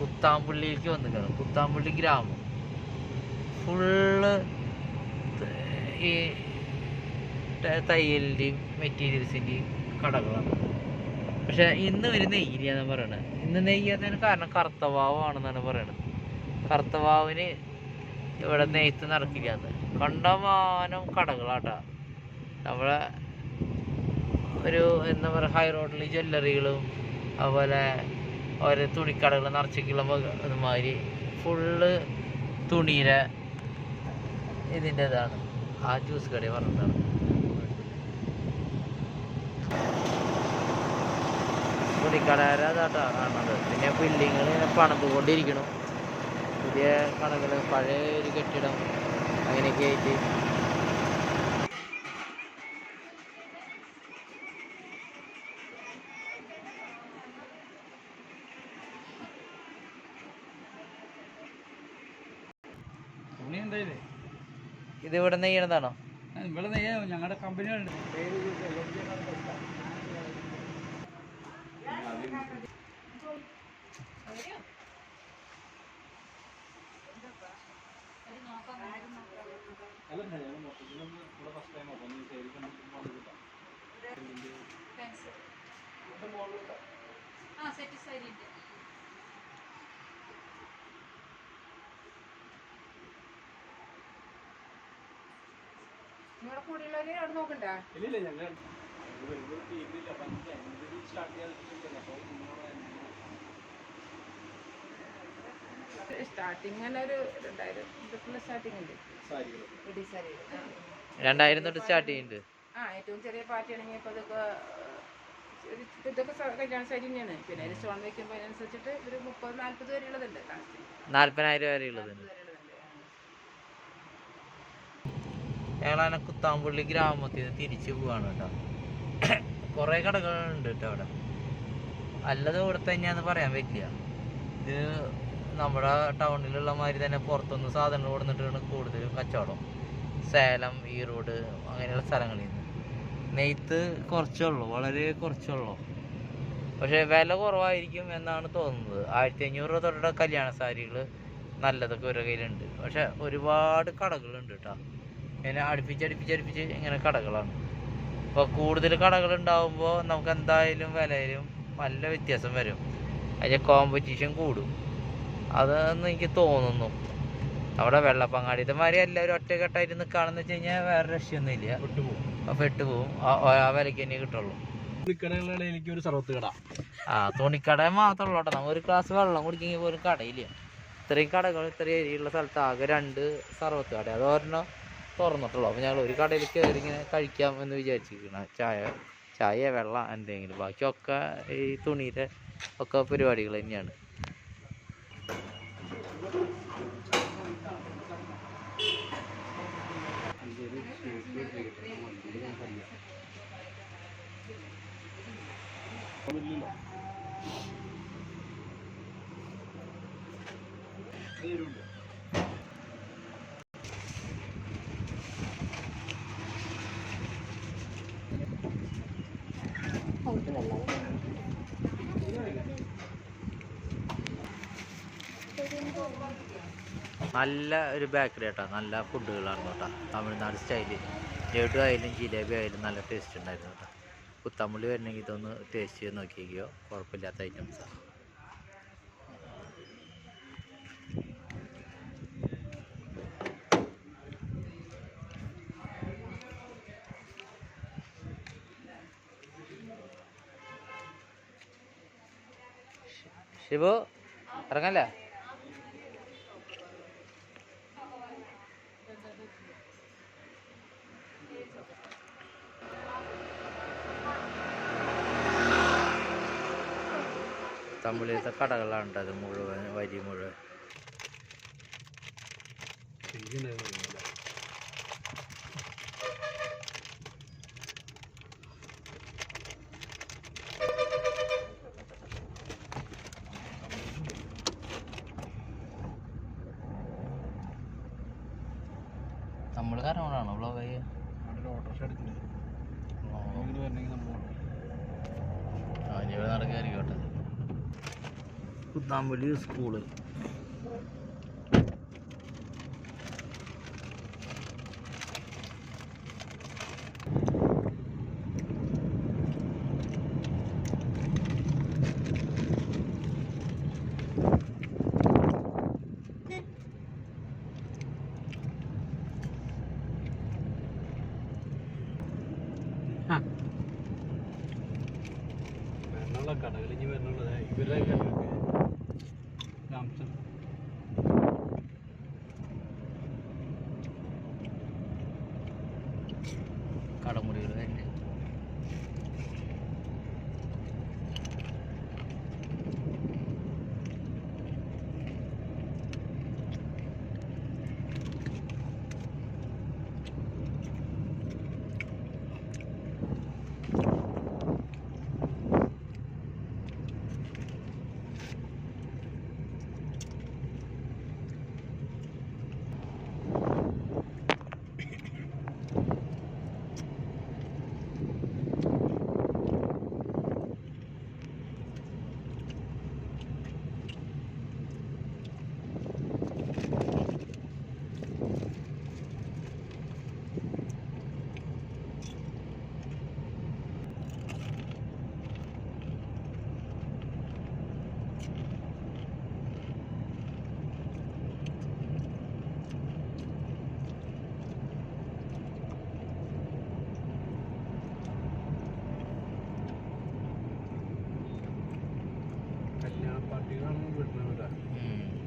കുത്താമ്പുള്ളിയിലേക്ക് വന്നിരിക്കണം കുത്താമ്പുള്ളി ഗ്രാമം. ഫുള്ള് ഈ തയ്യലിന്റെയും മെറ്റീരിയൽസിന്റെയും കടകളാണ്. പക്ഷെ ഇന്ന് ഒരു നെയ്യില്ലാന്ന് പറയണത്. ഇന്ന് നെയ്യാത്തതിന് കാരണം കറുത്തവാവാണെന്നാണ് പറയണത്. കറുത്തവാവിന് ഇവിടെ നെയ്ത്ത് നടക്കില്ലാന്ന്. കണ്ടമാനം കടകളാട്ടാ. നമ്മളെ ഒരു എന്താ പറയുക ഹൈ റോഡിൽ ജ്വല്ലറികളും അതുപോലെ ഓരോ തുണിക്കടകൾ നിറച്ചിട്ടുള്ള അതുമാതിരി ഫുള്ള് തുണിയുടെ ഇതിന്റെ ഇതാണ് ആ ജ്യൂസ് കട പറഞ്ഞതാണ്. തുണിക്കട അതാട്ടാ കാണുന്നത്. പിന്നെ ബിൽഡിങ്ങൾ പണിതുകൊണ്ടിരിക്കണം പുതിയ കടകൾ പഴയ ഒരു കെട്ടിടം. അങ്ങനെയൊക്കെ ആയിട്ട് ഇത് ഇവിടെ നെയ്യണതാണോ ഇവിടെ നെയ്യാ ഞങ്ങളുടെ കമ്പനികളുണ്ട്. ആ സെറ്റ് സാരിയുണ്ട് നിങ്ങളുടെ കൂടെയുള്ളവരെ അവിടെ നോക്കണ്ടേ? ഇല്ല. ഞങ്ങൾ സ്റ്റാർട്ട് സ്റ്റാർട്ടിങ് തന്നെ ഒരു രണ്ടായിരം സ്റ്റാർട്ടിങ് ഉണ്ട് രണ്ടായിരം തൊട്ട് സ്റ്റാർട്ട് ചെയ്യുന്നുണ്ട്. ആ ഏറ്റവും ചെറിയ പാർട്ടി ആണെങ്കിൽ ഇപ്പോൾ ഇതൊക്കെ ഒരു ഇതൊക്കെ കല്യാണ സാരി തന്നെയാണ്. പിന്നെ സ്റ്റോൺ വെക്കുമ്പോൾ അതിനനുസരിച്ചിട്ട് ഒരു മുപ്പത് നാല്പത് വരെയുള്ളതുണ്ട് ലാസ്റ്റ്. നാല്പതിനായിരം വരെ വരെയുള്ളതുണ്ട് ഞങ്ങളങ്ങനെ കുത്താമ്പുള്ളി ഗ്രാമത്തിൽ നിന്ന് തിരിച്ചു പോവാണ് കേട്ടോ. കുറേ കടകളുണ്ട് കേട്ടോ അവിടെ. അല്ലത് ഇവിടെ തന്നെയാന്ന് പറയാൻ പറ്റില്ല. ഇത് നമ്മുടെ ടൗണിലുള്ള മാതിരി തന്നെ പുറത്തുനിന്ന് സാധനങ്ങൾ കൊടുത്തിട്ടാണ് കൂടുതലും കച്ചവടം. സേലം ഈറോഡ് അങ്ങനെയുള്ള സ്ഥലങ്ങളിൽ നിന്ന് നെയ്ത്ത് കുറച്ചുള്ളൂ വളരെ കുറച്ചേ കുറച്ചുള്ളൂ പക്ഷേ വില കുറവായിരിക്കും എന്നാണ് തോന്നുന്നത്. ആയിരത്തി അഞ്ഞൂറ് രൂപ തൊട്ടുള്ള കല്യാണ സാരികൾ നല്ലതൊക്കെ ഒരു കയ്യിലുണ്ട്. പക്ഷെ ഒരുപാട് കടകളുണ്ട് കേട്ടോ. ഇങ്ങനെ അടുപ്പിച്ച് അടുപ്പിച്ച് അടുപ്പിച്ച് ഇങ്ങനെ കടകളാണ്. അപ്പോൾ കൂടുതൽ കടകൾ ഉണ്ടാകുമ്പോൾ നമുക്ക് എന്തായാലും വിലയിലും നല്ല വ്യത്യാസം വരും. അതിന്റെ കോമ്പറ്റീഷൻ കൂടും. അതെന്ന് എനിക്ക് തോന്നുന്നു. അവിടെ വെള്ളപ്പങ്ങാടി മാതിരി എല്ലാവരും ഒറ്റക്കെട്ടായിട്ട് നിൽക്കുകയാണെന്ന് വെച്ച് കഴിഞ്ഞാൽ വേറെ രക്ഷയൊന്നുമില്ല. വിട്ടുപോകും അപ്പോൾ പെട്ടുപോകും. ആ- ആ വിലയ്ക്ക് തന്നെ കിട്ടുള്ളൂ. എനിക്ക് ഒരു സർവത്ത് കട. ആ തുണിക്കട മാത്രമുള്ള കേട്ടോ. നമ്മൾ ഒരു ഗ്ലാസ് വെള്ളം കുടിക്കുമെങ്കിൽ പോലും കടയില്ല. ഇത്രയും കടകൾ ഇത്രയും ഏരിയയുള്ള സ്ഥലത്ത് ആകെ രണ്ട് സർവത്ത് കട അത് ഒരെണ്ണം തുറന്നിട്ടുള്ളൂ. അപ്പോൾ ഞങ്ങൾ ഒരു കടയിൽ കയറി ഇങ്ങനെ കഴിക്കാം എന്ന് വിചാരിച്ചിരിക്കണം ചായ ചായ വെള്ളം എന്തെങ്കിലും. ബാക്കിയൊക്കെ ഈ തുണിയുടെ ഒക്കെ പരിപാടികൾ തന്നെയാണ്. നല്ല ഒരു ബേക്കറി കേട്ടോ നല്ല ഫുഡുകളാണ് കേട്ടോ. തമിഴ്നാട് സ്റ്റൈൽ ലഡു ആയാലും ജിലേബി ആയാലും നല്ല ടേസ്റ്റ് ഉണ്ടായിരുന്നു കേട്ടോ. കുത്തമ്പള്ളി വരണമെങ്കിൽ ഇതൊന്ന് ടേസ്റ്റ് ചെയ്ത് നോക്കിയോ കുഴപ്പമില്ലാത്ത ഐറ്റംസാണ് ഷിബു ഇറങ്ങല്ലേ തമ്മിലത്തെ കടകളാണ് ട്ടോ അത് മുഴുവൻ വരി മുഴുവൻ നമ്മൾ കാരണമാണ് ബ്ലോഗ് ആയി? ഓട്ടോറിക്ഷ എടുക്കുന്നത് നടക്കായിരിക്കട്ടെ Kuthampally school Thank you. Southampton माटी का नून बिटने